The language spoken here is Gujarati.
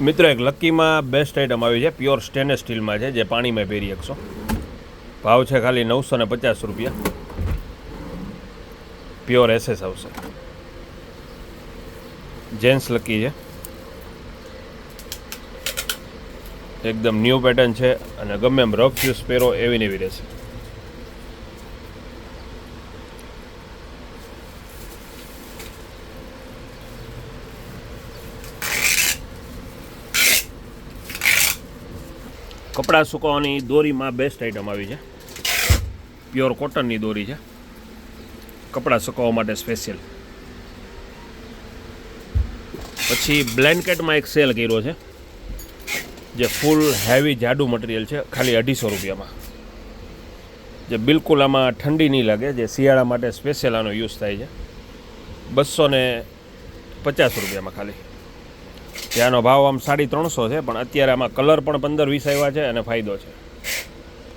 મિત્રો, એક લક્કીમાં બેસ્ટ આઇટમ આવી છે. પ્યોર સ્ટેનલેસ સ્ટીલમાં છે, જે પાણીમાં પહેરી શકશો ભાવ છે ખાલી નવસો ને પચાસ રૂપિયા. પ્યોર એસેસ આવશે. જેન્ટ્સ લકી છે. એકદમ ન્યૂ પેટર્ન છે અને ગમે એમ રફ યુઝ પહેરો, એવી ને એવી રહેશે. કપડાં સુકવવાની દોરીમાં બેસ્ટ આઇટમ આવી છે. પ્યોર કોટનની દોરી છે. કપડાં સુકવવા માટે સ્પેશિયલ પછી બ્લેન્કેટમાં એક સેલ કર્યો છે. જે ફૂલ હેવી જાડું મટીરિયલ છે, ખાલી અઢીસો રૂપિયામાં. જે બિલકુલ આમાં ઠંડી નહીં લાગે, જે શિયાળા માટે સ્પેશિયલ આનો યુઝ થાય છે. બસો ને પચાસ રૂપિયામાં ખાલી. ત્યાંનો ભાવ આમ સાડી ત્રણસો છે, પણ અત્યારે આમાં કલર પણ પંદર વીસ આવ્યા છે અને ફાયદો છે.